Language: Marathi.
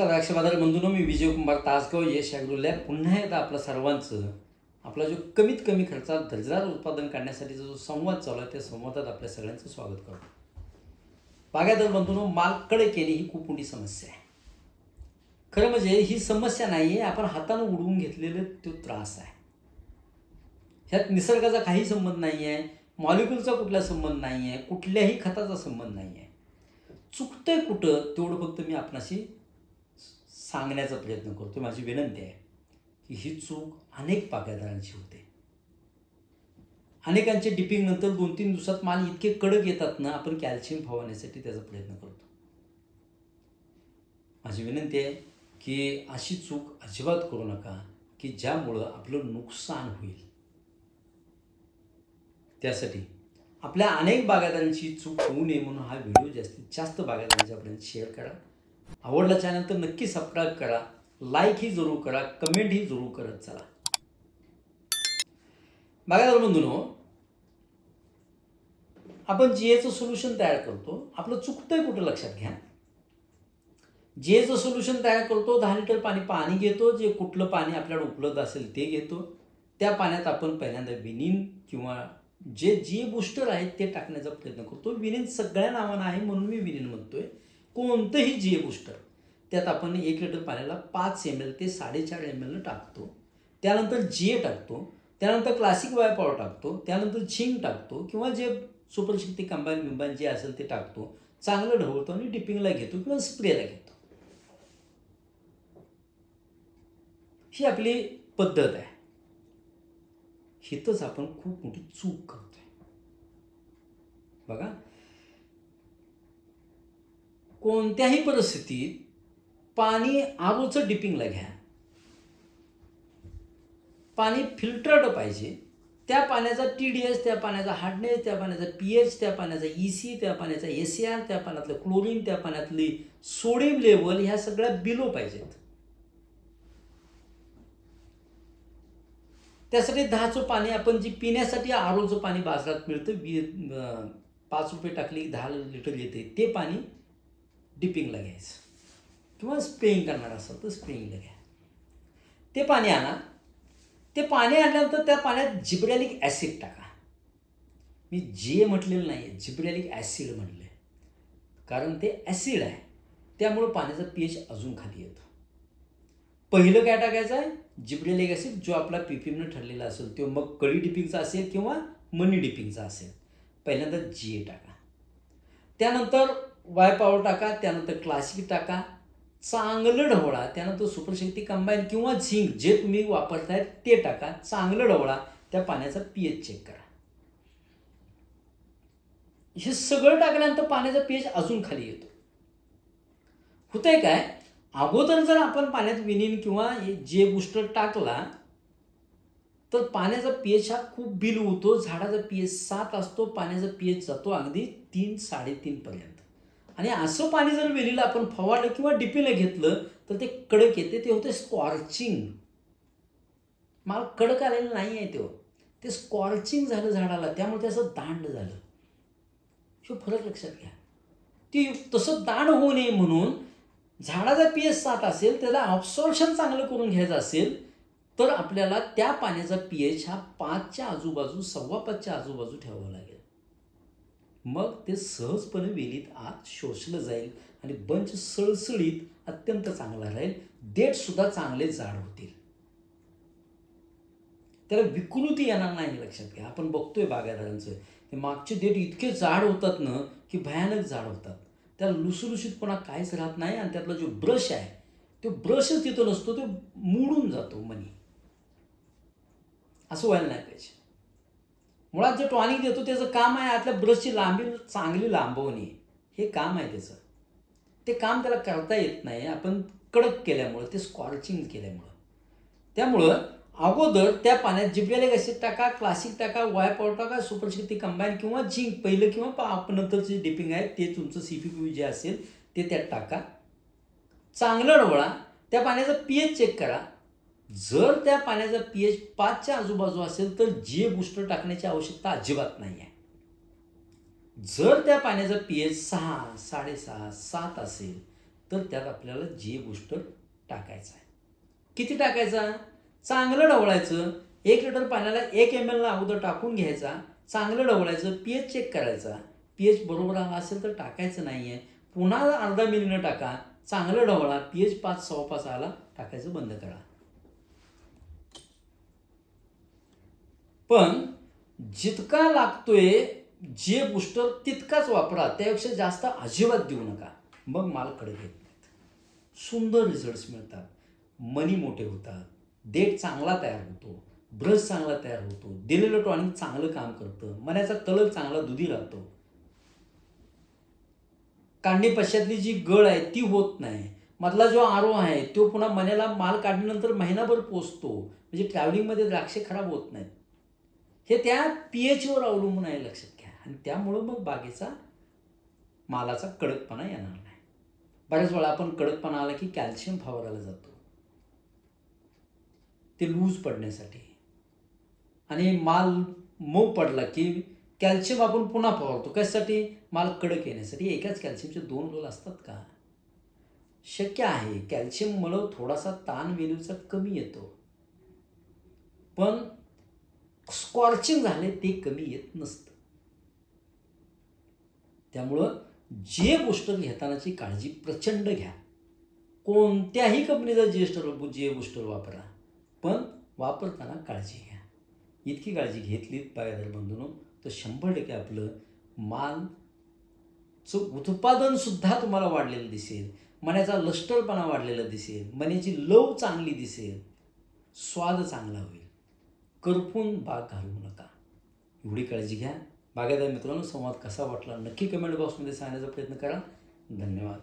नमस्कार द्राक्ष बाजार बंधूंनो मी विजयकुमार तासगाव यश अग्रुल्या पुन्हा एकदा आपलं सर्वांचं आपला जो कमीत कमी खर्चात दर्जेदार उत्पादन काढण्यासाठीचा जो संवाद चालू आहे त्या संवादात आपल्या सगळ्यांचं स्वागत करतो. बागायतदार बंधूंनो माल कडे केली ही खूप मोठी समस्या आहे. खरं म्हणजे ही समस्या नाही आहे आपण हातानं उडवून घेतलेलं तो त्रास आहे. ह्यात निसर्गाचा काही संबंध नाही आहे मॉलिक्युलचा कुठला संबंध नाही आहे कुठल्याही खताचा संबंध नाही आहे चुकतंय कुठं तेवढं फक्त मी आपणाशी सांगण्याचा प्रयत्न करतो माझी विनंती आहे की ही चूक अनेक बागायतदारांची होते. अनेकांचे डिपिंग नंतर दोन तीन दिवसात माल इतके कडक येतात ना आपण कॅल्शियम फवारण्यासाठी त्याचा प्रयत्न करतो. माझी विनंती आहे की अशी चूक अजिबात करू नका की ज्यामुळं आपलं नुकसान होईल. त्यासाठी आपल्या अनेक बागायतदारांची चूक होऊ नये म्हणून हा व्हिडिओ जास्तीत जास्त बागायतदारांच्यापर्यंत शेअर करा. आवडला चॅनल तर नक्की सबस्क्राईब करा. लाईकही जरूर करा. कमेंटही जरूर करत चला. बागायतदार बंधूनो आपण जीएचं सोल्युशन तयार करतो. आपलं चुकतंय कुठं लक्षात घ्या. जीएचं सोल्युशन तयार करतो. दहा लिटर पाणी पाणी घेतो. जे कुठलं पाणी आपल्याला उपलब्ध असेल ते घेतो. त्या पाण्यात आपण पहिल्यांदा विनिन किंवा जे जी बूस्टर आहेत ते टाकण्याचा प्रयत्न करतो. विनिन सगळ्या नावानं आहे म्हणून मी विनीन म्हणतोय. कोणतंही जी बुस्टर त्यात आपण एक लिटर पाण्याला पाच एम एल ते साडेचार एम एल टाकतो. त्यानंतर जे टाकतो त्यानंतर क्लासिक वाय पावर टाकतो त्यानंतर झिंक टाकतो किंवा जे सुपरशक्ती कंबाईन बिंबाईन जे असेल ते टाकतो चांगलं ढवळतो आणि डिपिंगला घेतो किंवा स्प्रेला घेतो. ही आपली पद्धत आहे. हिथंच आपण खूप मोठी चूक करतोय. बघा कोणत्याही परिस्थितीत पाणी आरोचं डिपिंगला घ्या. पाणी फिल्टर्ड पाहिजे. त्या पाण्याचा टी डी एस त्या पाण्याचा हार्डनेस त्या पाण्याचा पी एच त्या पाण्याचा ई सी त्या पाण्याचा एस सी आर त्या पाण्यातलं क्लोरीन त्या पाण्यातली सोडियम लेवल ह्या सगळ्या बिलो पाहिजेत. त्यासाठी दहाचं पाणी आपण जी पिण्यासाठी आरोचं पाणी बाजारात मिळतं वी पाच रुपये टाकली दहा लिटर येते ते पाणी डिपिंगला घ्यायचं किंवा स्प्रेइंग करणार असेल तर स्प्रेइंगला घ्या ते पाणी आणा. ते पाणी आणल्यानंतर त्या पाण्यात जिब्रॅलिक ॲसिड टाका. मी जे म्हटलेलं नाही आहे जिब्रॅलिक ॲसिड म्हटलं आहे कारण ते ॲसिड आहे. त्यामुळं पाण्याचा पी एच अजून खाली येतो. पहिलं काय टाकायचं आहे? जिब्रेलिक ॲसिड जो आपला पी पी एमनं ठरलेला असेल तो मग कळी डिपिंगचा असेल किंवा मनी डिपिंगचा असेल. पहिल्यांदा जी ए टाका. त्यानंतर वायपावर टाका त्यानंतर क्लासिक टाका. चांगलं ढवळा त्यानंतर सुपरशक्ती कंबाईन किंवा झिंक जे तुम्ही वापरताय ते टाका. चांगलं ढवळा त्या पाण्याचा पी एच चेक करा. हे सगळं टाकल्यानंतर पाण्याचा पी एच अजून खाली येतो. होतंय काय? अगोदर जर आपण पाण्यात विनीन किंवा जे बुस्टर टाकला तर पाण्याचा पी एच हा खूप बिल होतो. झाडाचा पी एच सात असतो पाण्याचा पी एच जातो अगदी तीन साडेतीनपर्यंत आणि असं पाणी जर वेलीला आपण फवारलं किंवा डिपीला घेतलं तर ते कडक येते ते होते स्कॉर्चिंग. माल कडक आलेलं नाही आहे तो ते स्कॉर्चिंग झालं झाडाला त्यामुळे त्याचं असं दांड झालं. शो फरक लक्षात घ्या. ती तसं दांड होऊ नये म्हणून झाडाचा पी एच सात असेल त्याला ऑब्सॉर्शन चांगलं करून घ्यायचं असेल तर आपल्याला त्या पाण्याचा पी एच हा पाचच्या आजूबाजू सव्वा पाचच्या आजूबाजू ठेवावा लागेल. मग ते सहजपणे वेलीत आत शोषलं जाईल आणि बंच सळसळीत अत्यंत चांगला राहील. देठसुद्धा चांगले जाड होतील. त्याला विकृती येणार नाही लक्षात घ्या. आपण बघतोय बागायदारांचं ते मागचे देठ इतके जाड होतात ना की भयानक जाड होतात. त्याला लुसलुशीतपणा काहीच राहत नाही आणि त्यातला जो ब्रश आहे तो ब्रशच तिथं नसतो तो मोडून जातो मनी. असं व्हायला नाही पाहिजे. मुळात जे टॉनिक देतो त्याचं काम आहे आतल्या ब्रशची लांबी चांगली लांबवणे. हे काम आहे त्याचं. ते काम त्याला करता येत नाही. आपण कडक केल्यामुळं ते स्कॉर्चिंग केल्यामुळं. त्यामुळं अगोदर त्या पाण्यात जिब्रेलिक ॲसिड टाका क्लासिक टाका वाय पॉवर टाका सुपरशक्ती कंबाईन किंवा झिंक पहिलं किंवा पा- आपण नंतरचे डिपिंग आहे ते तुमचं सी पी पी जे असेल ते त्यात टाका. चांगलं रवळा. त्या पाण्याचा पी एच चेक करा. जर त्या पाण्याचा पी एच पाचच्या आजूबाजू असेल तर जे बुस्टर टाकण्याची आवश्यकता अजिबात नाही आहे जर त्या पाण्याचा पी एच सहा साडेसहा सात असेल तर त्यात आपल्याला जे बुस्टर टाकायचा आहे. किती टाकायचा? चांगलं ढवळायचं. एक लिटर पाण्याला एक एम एलला अगोदर टाकून घ्यायचा. चांगलं ढवळायचं पी एच चेक करायचा. पी एच बरोबर आला असेल तर टाकायचं नाही आहे पुन्हा अर्धा मिलीनं टाका. चांगलं ढवळा. पी एच पाच सव्वा पाच आला टाकायचं बंद करा. पण जितका लागतोय जे बुस्टर तितकाच वापरा त्यापेक्षा जास्त अजिबात देऊ नका. मग माल कडे घेत नाहीत. सुंदर रिझल्ट्स मिळतात. मनी मोठे होतात. देठ चांगला तयार होतो. ब्रश चांगला तयार होतो. दिलेलं टॉनिक चांगलं काम करतं. मण्याचा कलर चांगला दुधी राहतो. कांडी पश्चातली जी गळ आहे ती होत नाही. मधला जो आरो आहे तो पुन्हा मण्याला माल काढल्यानंतर महिनाभर पोचतो म्हणजे ट्रॅव्हलिंगमध्ये द्राक्षे खराब होत नाहीत. हे त्या पी एचवर अवलंबून आहे लक्षात घ्या. आणि त्यामुळं मग बागेचा मालाचा कडकपणा येणार नाही. बऱ्याच वेळा आपण कडकपणा आला की कॅल्शियम फवारायला जातो. ते लूज पडण्यासाठी. आणि माल मऊ पडला की कॅल्शियम आपण पुन्हा फवारतो. कशासाठी? माल कडक येण्यासाठी. एकाच कॅल्शियमचे दोन रोल असतात का? शक्य आहे. कॅल्शियममुळं थोडासा ताण वेल्यूचा कमी येतो. पण स्कॉर्चिंग झाले ते कमी येत नसतं. त्यामुळं जे गोष्ट घेतानाची काळजी प्रचंड घ्या. कोणत्याही कंपनीचा जीएस्टर जे बुस्टर वापरा पण वापरताना काळजी घ्या. इतकी काळजी घेतलीत पायदर बंधून तर शंभर टक्के आपलं मालचं उत्पादनसुद्धा तुम्हाला वाढलेलं दिसेल. मण्याचा लष्टरपणा वाढलेला दिसेल. मण्याची लव चांगली दिसेल. स्वाद चांगला होईल. करपून बाग घालवू नका. एवढी काळजी घ्या. बागायदार मित्रांनो संवाद कसा वाटला नक्की कमेंट बॉक्समध्ये सांगण्याचा प्रयत्न करा. धन्यवाद.